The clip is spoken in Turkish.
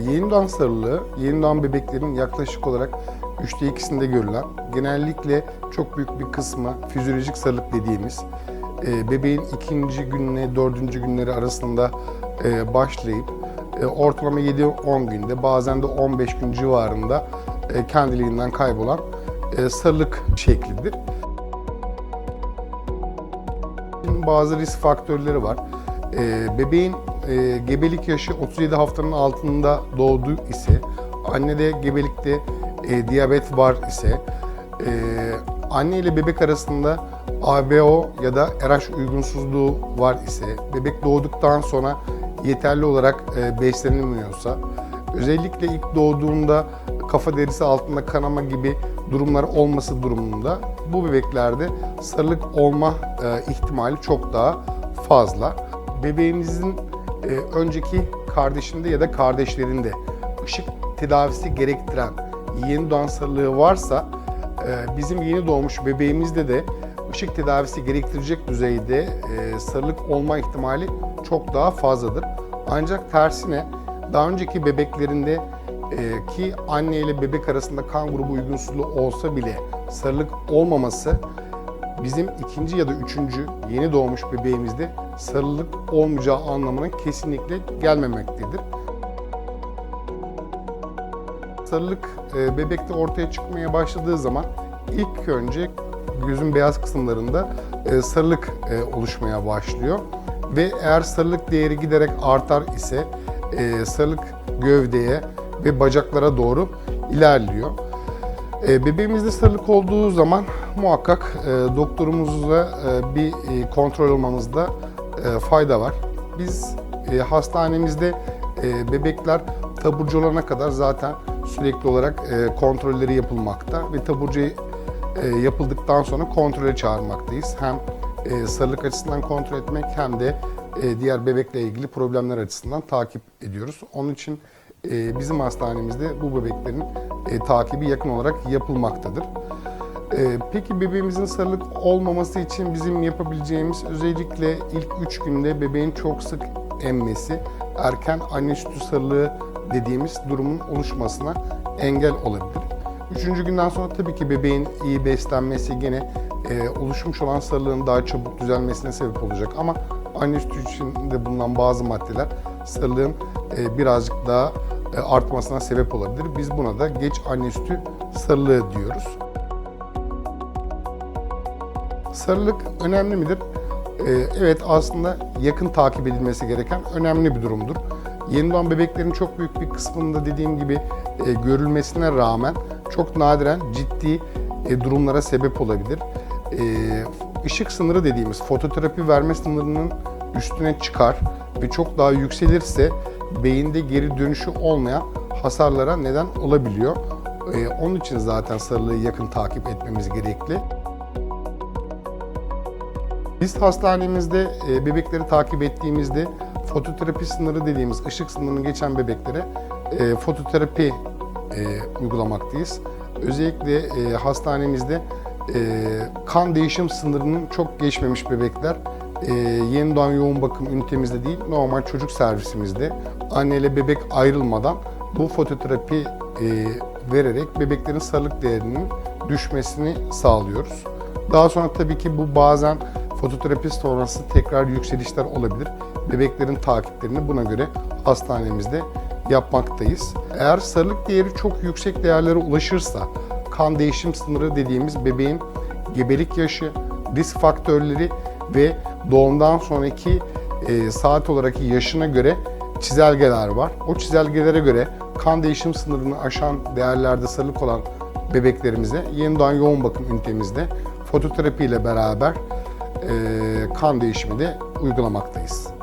Yeni doğan sarılığı, yeni doğan bebeklerin yaklaşık olarak üçte ikisinde görülen, genellikle çok büyük bir kısmı fizyolojik sarılık dediğimiz, e, bebeğin ikinci gününe dördüncü günleri arasında e, başlayıp e, ortalama 7-10 günde bazen de 15 gün civarında kendiliğinden kaybolan sarılık şeklidir. Bazı risk faktörleri var. Bebeğin e, gebelik yaşı 37 haftanın altında doğdu ise, annede gebelikte e, diyabet var ise, e, anne ile bebek arasında ABO ya da RH uygunsuzluğu var ise, bebek doğduktan sonra yeterli olarak e, beslenilmiyorsa, özellikle ilk doğduğunda kafa derisi altında kanama gibi durumlar olması durumunda bu bebeklerde sarılık olma e, ihtimali çok daha fazla. Bebeğinizin e, önceki kardeşinde ya da kardeşlerinde ışık tedavisi gerektiren yeni doğan sarılığı varsa e, bizim yeni doğmuş bebeğimizde de ışık tedavisi gerektirecek düzeyde e, sarılık olma ihtimali çok daha fazladır. Ancak tersine daha önceki bebeklerinde e, ki anne ile bebek arasında kan grubu uygunsuzluğu olsa bile sarılık olmaması bizim ikinci ya da üçüncü yeni doğmuş bebeğimizde sarılık olmayacağı anlamına kesinlikle gelmemektedir. Sarılık e, bebekte ortaya çıkmaya başladığı zaman ilk önce gözün beyaz kısımlarında e, sarılık e, oluşmaya başlıyor ve eğer sarılık değeri giderek artar ise sarılık gövdeye ve bacaklara doğru ilerliyor. E, bebeğimizde sarılık olduğu zaman muhakkak e, doktorumuzla e, bir kontrol olmamızda fayda var. Biz hastanemizde bebekler taburcu olana kadar zaten sürekli olarak kontrolleri yapılmakta ve taburcu yapıldıktan sonra kontrole çağırmaktayız. Hem sarılık açısından kontrol etmek hem de diğer bebekle ilgili problemler açısından takip ediyoruz. Onun için e, bizim hastanemizde bu bebeklerin e, takibi yakın olarak yapılmaktadır. E, peki bebeğimizin sarılık olmaması için bizim yapabileceğimiz özellikle ilk 3 günde bebeğin çok sık emmesi, erken anne sütü sarılığı dediğimiz durumun oluşmasına engel olabilir. Üçüncü günden sonra tabii ki bebeğin iyi beslenmesi gene e, oluşmuş olan sarılığın daha çabuk düzelmesine sebep olacak ama anne sütü içinde bulunan bazı maddeler sarılığın e, birazcık daha artmasına sebep olabilir. Biz buna da geç anne sütü sarılığı diyoruz. Sarılık önemli midir? Ee, Evet aslında yakın takip edilmesi gereken önemli bir durumdur. Yeni doğan bebeklerin çok büyük bir kısmında dediğim gibi e, görülmesine rağmen çok nadiren ciddi e, durumlara sebep olabilir. E, Işık sınırı dediğimiz fototerapi verme sınırının üstüne çıkar ve çok daha yükselirse beyinde geri dönüşü olmayan hasarlara neden olabiliyor. E, Onun için zaten sarılığı yakın takip etmemiz gerekli. Biz hastanemizde e, bebekleri takip ettiğimizde fototerapi sınırı dediğimiz ışık sınırını geçen bebeklere e, fototerapi e, uygulamaktayız. Özellikle e, hastanemizde e, kan değişim sınırının çok geçmemiş bebekler e, yeni doğan yoğun bakım ünitemizde değil normal çocuk servisimizde anne ile bebek ayrılmadan bu fototerapi e, vererek bebeklerin sarılık değerinin düşmesini sağlıyoruz. Daha sonra tabii ki bu bazen fototerapi sonrası tekrar yükselişler olabilir. Bebeklerin takiplerini buna göre hastanemizde yapmaktayız. Eğer sarılık değeri çok yüksek değerlere ulaşırsa kan değişim sınırı dediğimiz bebeğin gebelik yaşı, risk faktörleri ve doğumdan sonraki e, saat olarak yaşına göre çizelgeler var. O çizelgelere göre kan değişim sınırını aşan değerlerde sarılık olan bebeklerimize yeni doğan yoğun bakım ünitemizde fototerapi ile beraber e, kan değişimi de uygulamaktayız.